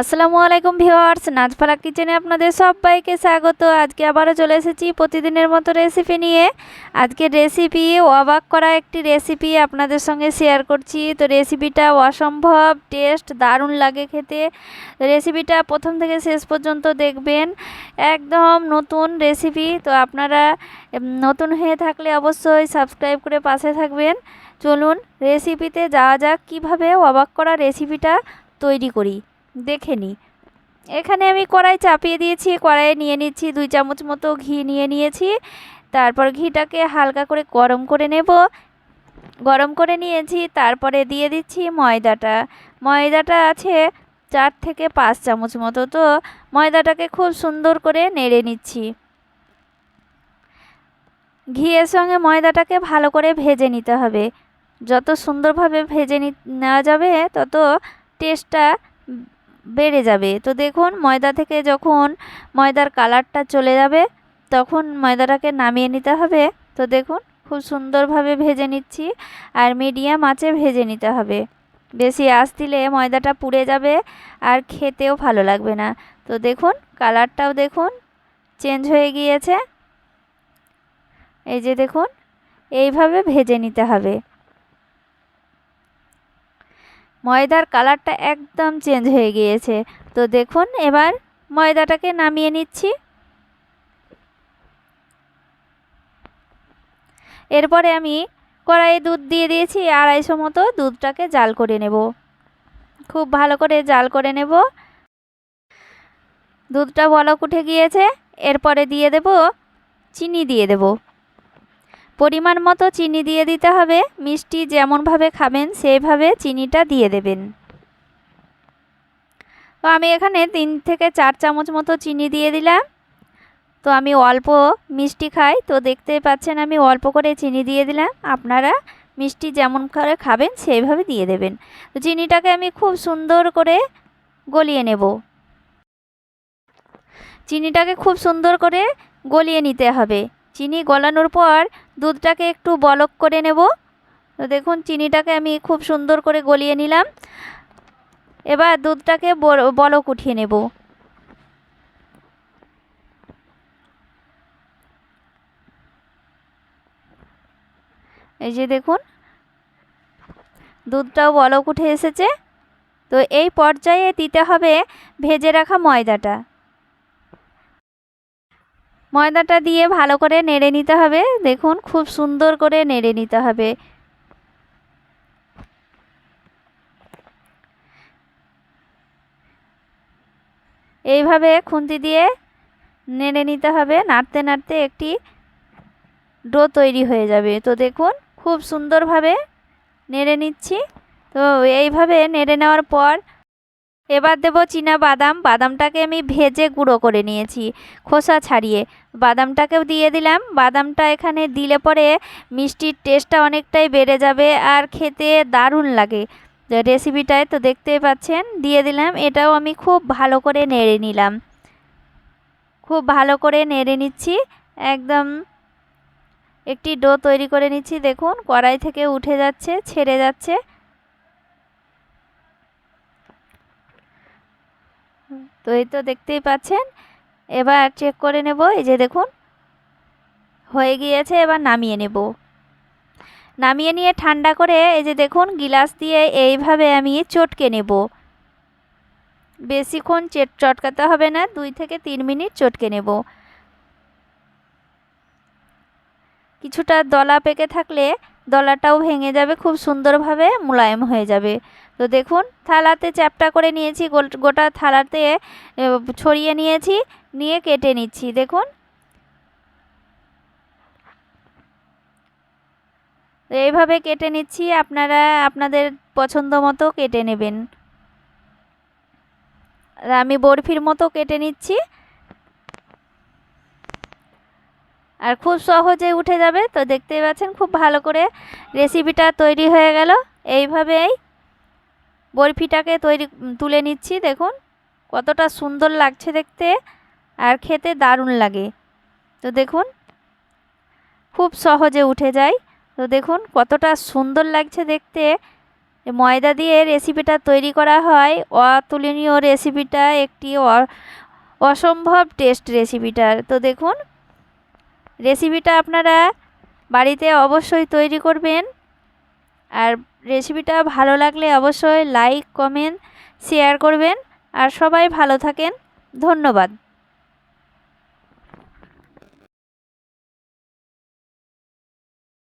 আসসালামু আলাইকুম ভিউয়ার্স নাজফালা কিচেনে আপনাদের সবাইকে স্বাগত। আজকে আবারও চলে এসেছি প্রতিদিনের মতো রেসিপি নিয়ে। আজকে রেসিপি অবাক করা একটি রেসিপি আপনাদের সঙ্গে শেয়ার করছি। তো রেসিপিটা অসম্ভব টেস্ট দারুণ লাগে খেতে। রেসিপিটা প্রথম থেকে শেষ পর্যন্ত দেখবেন। একদম নতুন রেসিপি তো আপনারা নতুন হয়ে থাকলে অবশ্যই সাবস্ক্রাইব করে পাশে থাকবেন। চলুন রেসিপিতে যাওয়া যাক, কীভাবে অবাক করা রেসিপিটা তৈরি করি। দেখে নিই এখানে আমি কড়াই চাপিয়ে দিয়েছি, কড়াইয়ে নিয়ে নিচ্ছি দুই চামচ মতো ঘি নিয়ে নিয়েছি। তারপর ঘিটাকে হালকা করে গরম করে নেব। গরম করে নিয়েছি, তারপরে দিয়ে দিচ্ছি ময়দাটা। ময়দাটা আছে চার থেকে পাঁচ চামচ মতো, তো ময়দাটাকে খুব সুন্দর করে নেড়ে নিচ্ছি। ঘিয়ের সঙ্গে ময়দাটাকে ভালো করে ভেজে নিতে হবে। যত সুন্দরভাবে ভেজে নেওয়া যাবে, তত টেস্টটা বেড়ে যাবে। তো দেখুন, ময়দা থেকে যখন ময়দার কালারটা চলে যাবে, তখন ময়দাটাকে নামিয়ে নিতে হবে। তো দেখুন, খুব সুন্দরভাবে ভেজে নিচ্ছি আর মিডিয়াম আঁচে ভেজে নিতে হবে। বেশি আঁচ দিলে ময়দাটা পুড়ে যাবে আর খেতেও ভালো লাগবে না। তো দেখুন, কালারটাও দেখুন, চেঞ্জ হয়ে গিয়েছে। এই যে দেখুন, এইভাবে ভেজে নিতে হবে। ময়দার কালারটা একদম চেঞ্জ হয়ে গিয়েছে। তো দেখুন, এবার ময়দাটাকে নামিয়ে নিচ্ছি। এরপরে আমি কড়াইয়ে দুধ দিয়ে দিয়েছি, আড়াইশো মতো দুধটাকে জাল করে নেব। খুব ভালো করে জাল করে নেব। দুধটা বলক উঠে গিয়েছে। এরপরে দিয়ে দেব, চিনি দিয়ে দেব। পরিমাণ মতো চিনি দিয়ে দিতে হবে। মিষ্টি যেমনভাবে খাবেন, সেইভাবে চিনিটা দিয়ে দেবেন। তো আমি এখানে তিন থেকে চার চামচ মতো চিনি দিয়ে দিলাম। তো আমি অল্প মিষ্টি খাই। তো দেখতেই পাচ্ছেন আমি অল্প করে চিনি দিয়ে দিলাম। আপনারা মিষ্টি যেমন করে খাবেন, সেইভাবে দিয়ে দেবেন। তো চিনিটাকে আমি খুব সুন্দর করে গলিয়ে নেব। চিনিটাকে খুব সুন্দর করে গলিয়ে নিতে হবে। চিনি গলানোর পর দুধটাকে একটু বলক করে নেব। তো দেখুন, চিনিটাকে আমি খুব সুন্দর করে গলিয়ে নিলাম। এবার দুধটাকে বলক উঠিয়ে নেব। এই যে দেখুন, দুধটাও বলক উঠে এসেছে। তো এই পর্যায়ে দিতে হবে ভেজে রাখা ময়দাটা। ময়দাটা দিয়ে ভালো করে নেড়ে নিতে হবে। দেখুন, খুব সুন্দর করে নেড়ে নিতে হবে। এইভাবে খুন্তি দিয়ে নেড়ে নিতে হবে। নাড়তে নাড়তে একটি ডো তৈরি হয়ে যাবে। তো দেখুন, খুব সুন্দরভাবে নেড়ে নিচ্ছি। তো এইভাবে নেড়ে নেওয়ার পর এবার দেবো চীনা বাদাম। বাদামটাকে আমি ভেজে গুঁড়ো করে নিয়েছি খোসা ছাড়িয়ে। বাদামটাকেও দিয়ে দিলাম। বাদামটা এখানে দিলে পরে মিষ্টির টেস্টটা অনেকটাই বেড়ে যাবে আর খেতে দারুণ লাগে। রেসিপিটায় তো দেখতেই পাচ্ছেন, দিয়ে দিলাম। এটাও আমি খুব ভালো করে নেড়ে নিলাম। খুব ভালো করে নেড়ে নিচ্ছি। একদম একটি ডো তৈরি করে নিচ্ছি। দেখুন, কড়াই থেকে উঠে যাচ্ছে, ছেড়ে যাচ্ছে। তো এই তো দেখতেই পাচ্ছেন। এবার চেক করে নেব, এই যে দেখুন, হয়ে গিয়েছে, এবার নামিয়ে নেব। নামিয়ে নিয়ে ঠান্ডা করে এই যে দেখুন, গিলাস দিয়ে এইভাবে আমি চটকে নেব। বেশিক্ষণ চেট চটকাতে হবে না, দুই থেকে তিন মিনিট চটকে নেব। কিছুটা দলা পেকে থাকলে দলাটাও ভেঙে যাবে, খুব সুন্দরভাবে মোলায়েম হয়ে যাবে। তো দেখুন, থালাতে চ্যাপটা করে নিয়েছি গোটা থালাতে ছড়িয়ে নিয়েছি, নিয়ে কেটে নিচ্ছি, দেখুন। এইভাবে কেটে নিচ্ছি, আপনারা, আপনাদের পছন্দ মতো কেটে নেবেন। আর আমি বরফির মতো কেটে নিচ্ছি। আর খুব সহজে উঠে যাবে, তো দেখতেই পাচ্ছেন, খুব ভালো করে রেসিপিটা তৈরি হয়ে গেল। এইভাবেই বরফিটাকে তৈরি তুলে নিচ্ছি, দেখুন। কতটা সুন্দর লাগছে দেখতে আর খেতে দারুণ লাগে। তো দেখুন, খুব সহজে উঠে যায়। তো দেখুন, কতটা সুন্দর লাগছে দেখতে। ময়দা দিয়ে রেসিপিটা তৈরি করা হয়। অতুলনীয় রেসিপিটা, একটি অসম্ভব টেস্ট রেসিপিটার তো দেখুন, রেসিপিটা আপনারা বাড়িতে অবশ্যই তৈরি করবেন। আর রেসিপিটা ভালো লাগলে অবশ্যই লাইক কমেন্ট শেয়ার করবেন। আর সবাই ভালো থাকেন। ধন্যবাদ।